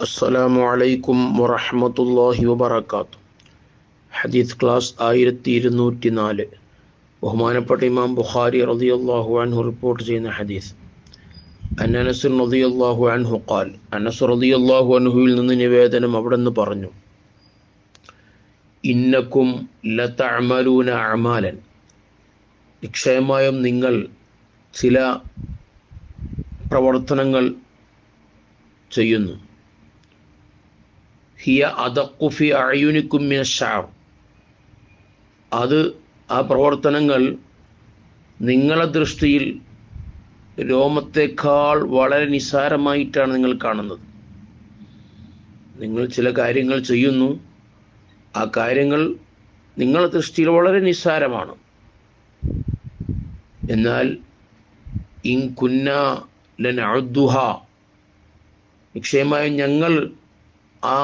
അസ്സലാമു അലൈക്കും വറഹ്മത്തുള്ളാഹി വബറകാത്തു ഹദീസ് ക്ലാസ് ആയിരത്തി ഇരുന്നൂറ്റി നാല് ബഹുമാനപ്പെട്ട ഇമാം ബുഖാരി റളിയല്ലാഹു അൻഹു റിപ്പോർട്ട് ചെയ്യുന്ന ഹദീസ്. അനനസ് റളിയല്ലാഹു അൻഹു ഖാൽ അനസ് റളിയല്ലാഹു അൻഹുവിൽ നിന്ന് നിവേദനം അവിടെ നിന്ന് പറഞ്ഞു ഇന്നക്കും ലതഅമലൂന അമാലൻ. നിക്ഷയമായും നിങ്ങൾ ചില പ്രവർത്തനങ്ങൾ ചെയ്യുന്നു. ഹിയ അതക്കുഫി അയുനിക്കും മിനശാർ അത് ആ പ്രവർത്തനങ്ങൾ നിങ്ങളെ ദൃഷ്ടിയിൽ രോമത്തേക്കാൾ വളരെ നിസ്സാരമായിട്ടാണ് നിങ്ങൾ കാണുന്നത്. നിങ്ങൾ ചില കാര്യങ്ങൾ ചെയ്യുന്നു. ആ കാര്യങ്ങൾ നിങ്ങളെ ദൃഷ്ടിയിൽ വളരെ നിസ്സാരമാണ് എന്നാൽ ഇൻ കുന്ന ലനഅദ്ദുഹ നിക്ഷയമായും ഞങ്ങൾ ആ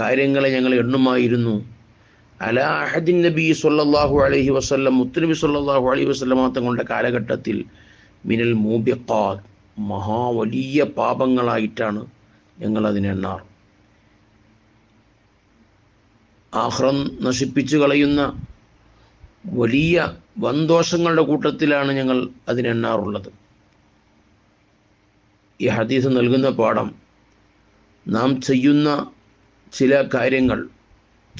കാര്യങ്ങളെ ഞങ്ങൾ എണ്ണുമായിരുന്നു. അലാഹദിൻ നബി സല്ലല്ലാഹു അലഹി വസല്ലം മുത്തുനബി സല്ലല്ലാഹു അലൈഹി വസല്ലം തങ്ങളുടെ കാലഘട്ടത്തിൽ മിനൽ മൂബിഖാദ് മഹാ വലിയ പാപങ്ങളായിട്ടാണ് ഞങ്ങൾ അതിനെ എണ്ണാറ്. ആഹ്റം നശിപ്പിച്ചു കളയുന്ന വലിയ വന്തോഷങ്ങളുടെ കൂട്ടത്തിലാണ് ഞങ്ങൾ അതിനെണ്ണാറുള്ളത് ഈ ഹദീസ് നൽകുന്ന പാഠം നാം ചെയ്യുന്ന ചില കാര്യങ്ങൾ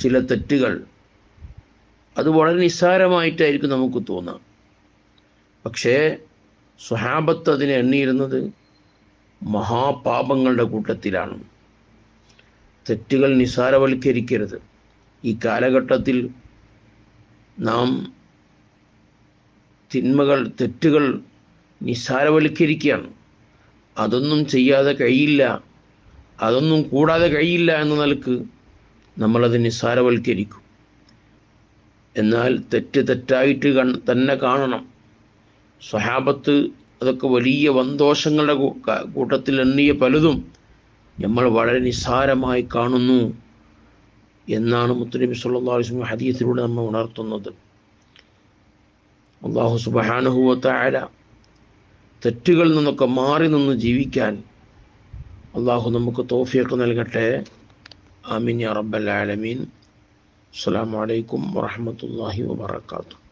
ചില തെറ്റുകൾ അത് വളരെ നിസ്സാരമായിട്ടായിരിക്കും നമുക്ക് തോന്നാം. പക്ഷേ സ്വഹാബത്ത് അതിനെ എണ്ണിയിരുന്നത് മഹാപാപങ്ങളുടെ കൂട്ടത്തിലാണ്. തെറ്റുകൾ നിസ്സാരവൽക്കരിക്കരുത്. ഈ കാലഘട്ടത്തിൽ നാം തിന്മകൾ തെറ്റുകൾ നിസ്സാരവൽക്കരിക്കുകയാണ്. അതൊന്നും ചെയ്യാതെ കഴിയില്ല. അതൊന്നും കൂടാതെ കഴിയില്ല എന്ന നിലയ്ക്ക് നമ്മളത് നിസ്സാരവൽക്കരിക്കും. എന്നാൽ തെറ്റ് തെറ്റായിട്ട് കൺ തന്നെ കാണണം. സ്വഹാബത്ത് അതൊക്കെ വലിയ വന്തോഷങ്ങളുടെ കൂട്ടത്തിൽ എണ്ണിയ പലതും നമ്മൾ വളരെ നിസ്സാരമായി കാണുന്നു എന്നാണ് മുത്തനബി സല്ലാ വസ്ലം ഹദീസിലൂടെ നമ്മൾ ഉണർത്തുന്നത്. അള്ളാഹു സുബാനുഹുവത്തായ തെറ്റുകളിൽ നിന്നൊക്കെ മാറി നിന്ന് ജീവിക്കാൻ അള്ളാഹു നമുക്ക് തോഫിയൊക്കെ നൽകട്ടെ. ആമീൻ റബ്ബൽ ആലമീൻ. അസ്സലാമു അലൈക്കും വറഹ്മത്തുള്ളാഹി വബറകാതുഹു.